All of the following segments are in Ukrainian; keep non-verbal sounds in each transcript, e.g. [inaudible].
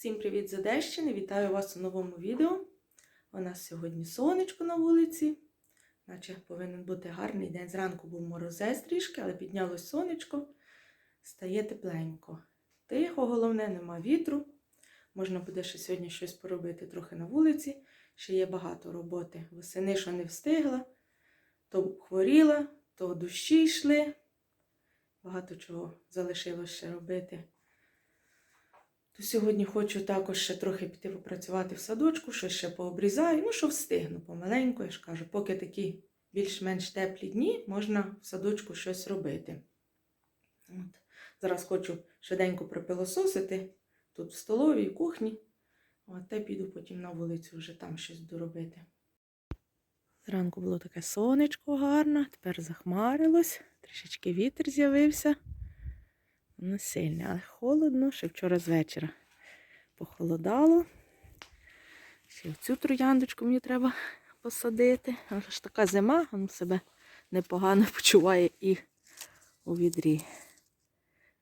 Всім привіт з Одещини! Вітаю вас у новому відео. У нас сьогодні сонечко на вулиці, наче повинен бути гарний день. Зранку був морозець трішки, але піднялось сонечко, стає тепленько. Тихо, головне, нема вітру. Можна буде ще сьогодні щось поробити трохи на вулиці. Ще є багато роботи. Восени, що не встигла, то хворіла, то дощі йшли. Багато чого залишилось ще робити. То сьогодні хочу також ще трохи піти попрацювати в садочку, щось ще пообрізаю. Ну, що встигну помаленьку, я ж кажу, поки такі більш-менш теплі дні, можна в садочку щось робити. От. Зараз хочу швиденько пропилососити тут в столовій, кухні. От, та піду потім на вулицю вже там щось доробити. Зранку було таке сонечко гарне, тепер захмарилось, трішечки вітер з'явився. Не сильне, але холодно, ще вчора з вечора похолодало. Ще цю трояндочку мені треба посадити. Але ж така зима, вона себе непогано [laughs] почуває і у відрі.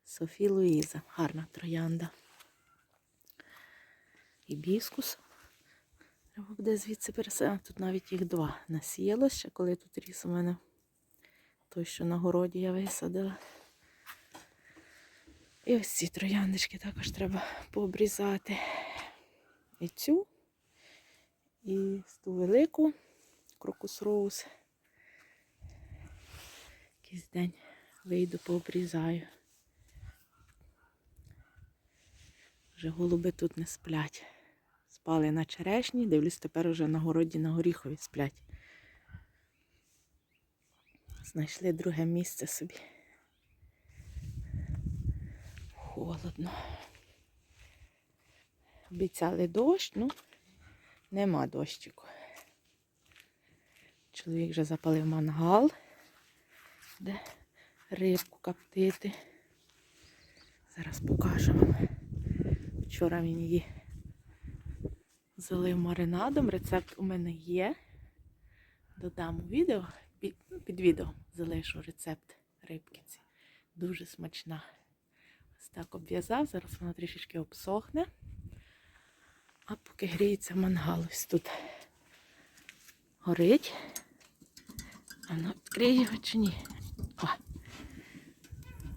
Софі Луїза. Гарна троянда. І біскус. Треба буде звідси переселити. Тут навіть їх два насіялось ще, коли тут ріс у мене той, що на городі я висадила. І ось ці трояндочки також треба пообрізати. І цю, і ту велику крокус роуз. Якийсь день вийду, пообрізаю. Вже голуби тут не сплять. Спали на черешні, дивлюсь, тепер уже на городі на горіхові сплять. Знайшли друге місце собі. Холодно. Обіцяли дощ, ну нема дощику. Чоловік вже запалив мангал, де рибку коптити. Зараз покажу вам. Вчора він її залив маринадом. Рецепт у мене є. Додам у відео, під, ну, під відео залишу рецепт рибки. Дуже смачна. Ось так обв'язав, зараз вона трішечки обсохне. А поки гріється мангал ось тут горить. А ну відкриє його чи ні? О!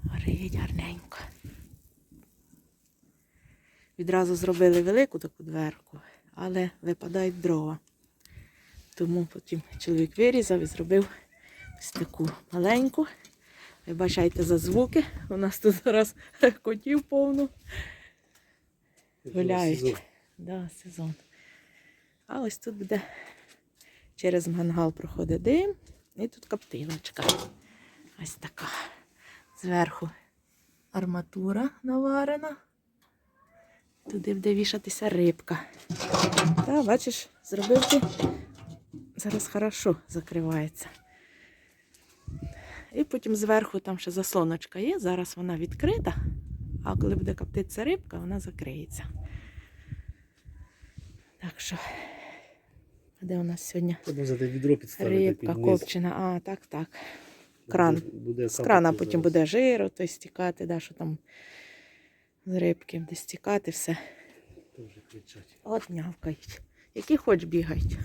Горить гарненько. Відразу зробили велику таку дверку, але випадають дрова. Тому потім чоловік вирізав і зробив ось таку маленьку. Вибачайте за звуки. У нас тут зараз [laughs] котів повно. Гуляють. Да, сезон. А ось тут буде через мангал проходить дим. І тут коптилочка. Ось така. Зверху арматура наварена. Туди буде вішатися рибка. Та, бачиш, зробив ти. Зараз хорошо закривається. І потім зверху там ще заслоночка є. Зараз вона відкрита, а коли буде коптитися рибка, вона закриється. Так що, де у нас сьогодні відро рибка копчена? А, так, так. кран. Буде, буде З крана потім буде жиру, то стікати, да, що там з рибки буде стікати все. От нявкають. Які хоч бігають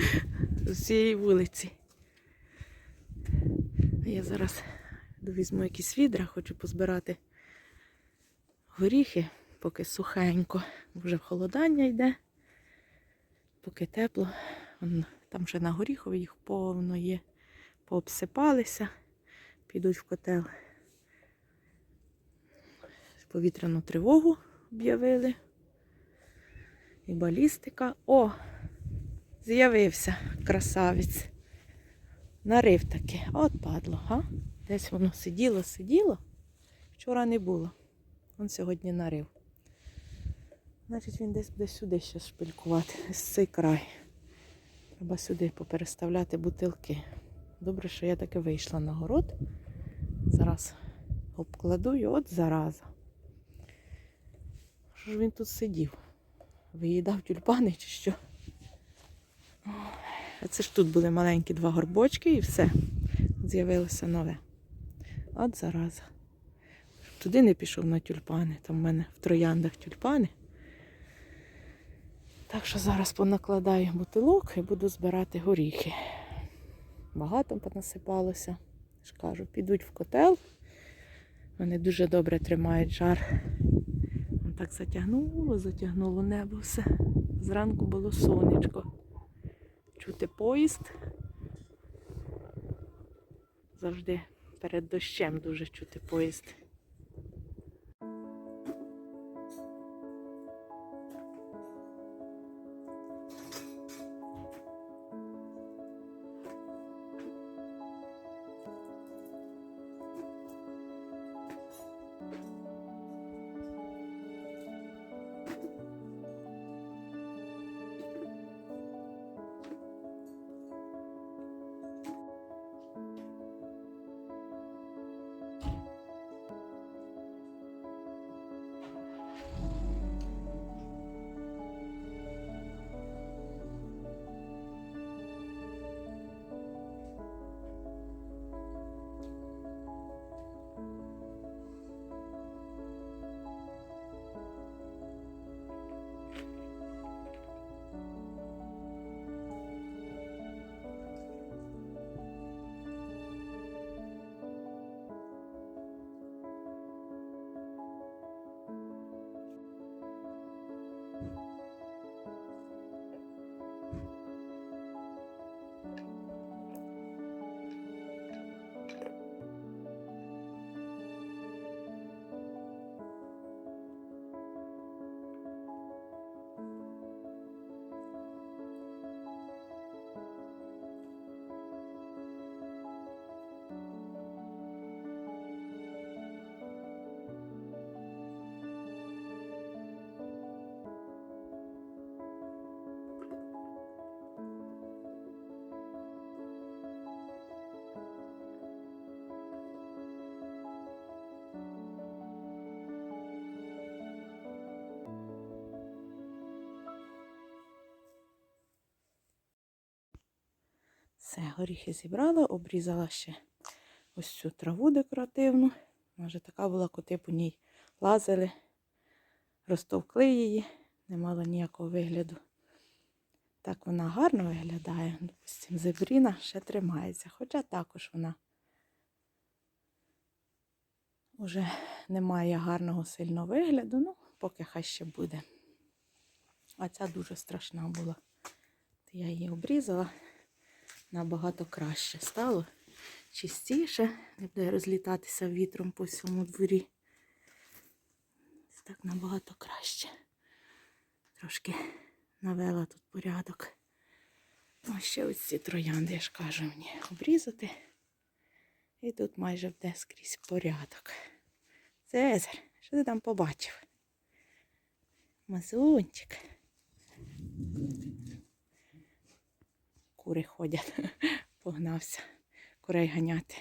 [laughs] з цієї вулиці. Я зараз візьму якісь відра, хочу позбирати горіхи, поки сухенько. Вже холодання йде, поки тепло. Там ще на горіхові їх повно є. Пообсипалися, підуть в котел. Повітряну тривогу об'явили. І балістика. О! З'явився красавець. Нарив таки. От падло, га? Десь воно сиділо, сиділо. Вчора не було. Он сьогодні нарив. Значить, він десь буде сюди ще шпилькувати. Ось цей край. Треба сюди попереставляти бутилки. Добре, що я таки вийшла на город. Зараз обкладу і от зараза. Що ж він тут сидів? Виїдав тюльпани чи що? Це ж тут були маленькі два горбочки і все. З'явилося нове. От зараза. Туди не пішов на тюльпани. Там в мене в трояндах тюльпани. Так що зараз понакладаю бутилок і буду збирати горіхи. Багато понасипалося. ж кажу, підуть в котел. Вони дуже добре тримають жар. Так затягнуло, затягнуло небо все. Зранку було сонечко. Чути поїзд. Завжди перед дощем дуже чути поїзд. Все, горіхи зібрала, обрізала ще ось цю траву декоративну. Вже така була, коти по ній лазили, розтовкли її, не мала ніякого вигляду. Так вона гарно виглядає. Допустим, зебріна ще тримається, хоча також вона вже не має гарного сильного вигляду, ну, поки хай ще буде. А ця дуже страшна була. Я її обрізала набагато краще стало. Чистіше, не буде розлітатися вітром по всьому дворі. Так набагато краще. Трошки навела тут порядок. Ось ще ось ці троянди, я ж кажу мені, обрізати. І тут майже буде скрізь порядок. Цезар, що ти там побачив? Мазунчик. Кури ходять. [laughs] Погнався курей ганяти.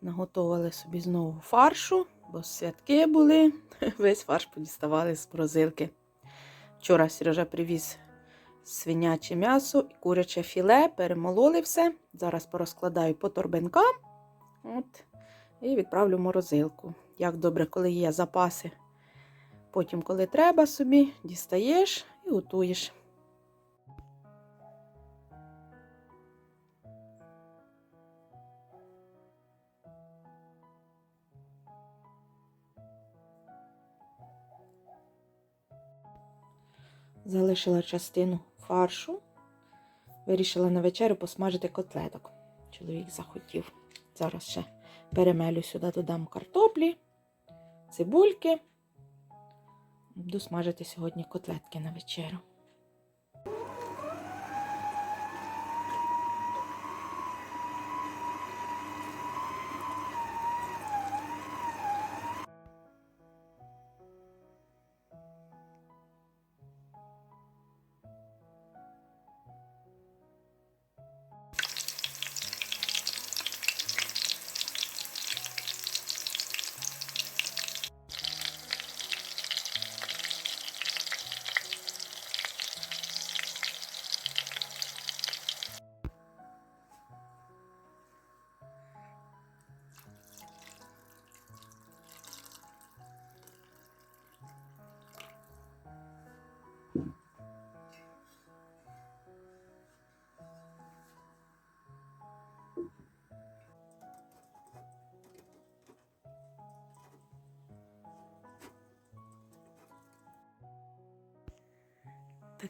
Наготовили собі знову фаршу, бо святки були. [laughs] Весь фарш подіставали з морозилки. Вчора Сережа привіз свиняче м'ясо і куряче філе, перемололи все. Зараз порозкладаю по торбинкам. От, і відправлю в морозилку. Як добре, коли є запаси. Потім, коли треба собі, дістаєш і готуєш. Залишила частину фаршу. Вирішила на вечерю посмажити котлеток. Чоловік захотів. Зараз ще перемелю сюди, додам картоплі, цибульки. Буду смажити сьогодні котлетки на вечерю.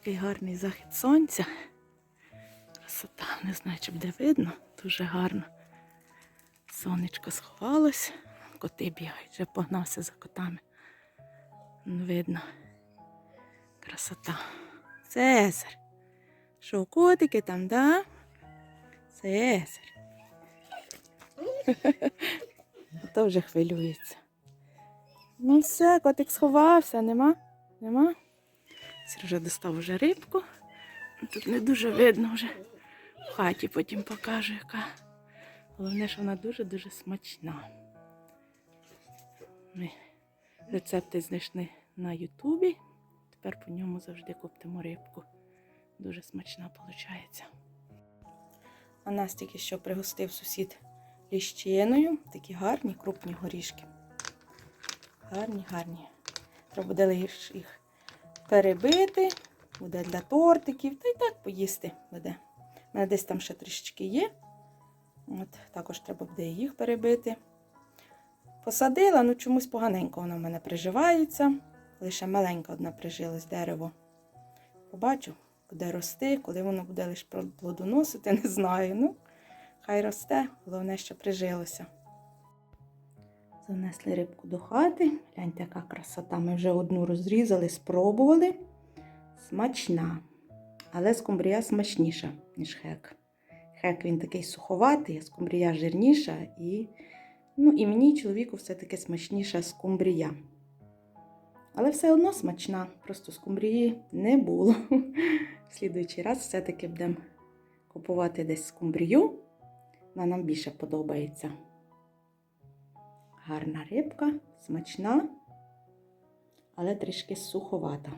Такий гарний захід сонця. Красота, не знаю, чи буде видно. Дуже гарно. Сонечко сховалось. Коти бігають, вже погнався за котами. Видно. Красота. Цезар. Що, котики там, да? Цезар. [laughs] То вже хвилюється. Ну все, котик сховався, нема? Нема? Сережа достав вже рибку. Тут не дуже видно вже. В хаті потім покажу, яка. Головне, що вона дуже-дуже смачна. Ми рецепти знайшли на Ютубі. Тепер по ньому завжди коптимо рибку. Дуже смачна виходить. А нас тільки що пригостив сусід ліщиною. Такі гарні, крупні горішки. Гарні, гарні. Треба буде їх перебити, буде для тортиків, та й так поїсти буде. У мене десь там ще трішечки є. От, також треба буде їх перебити. Посадила, ну чомусь поганенько воно в мене приживається. Лише маленька одна прижилась дерево. Побачу, буде рости, коли воно буде лише плодоносити, [laughs] не знаю. Ну, хай росте, головне, що прижилося. Занесли рибку до хати. Гляньте, яка красота. Ми вже одну розрізали, спробували. Смачна. Але скумбрія смачніша, ніж хек. Хек він такий суховатий, а скумбрія жирніша. І, ну, і мені, чоловіку, все-таки смачніша скумбрія. Але все одно смачна, просто скумбрії не було. [laughs] В слідуючий раз все-таки будемо купувати десь скумбрію. Вона нам більше подобається. Гарна рибка, смачна, але трішки суховата.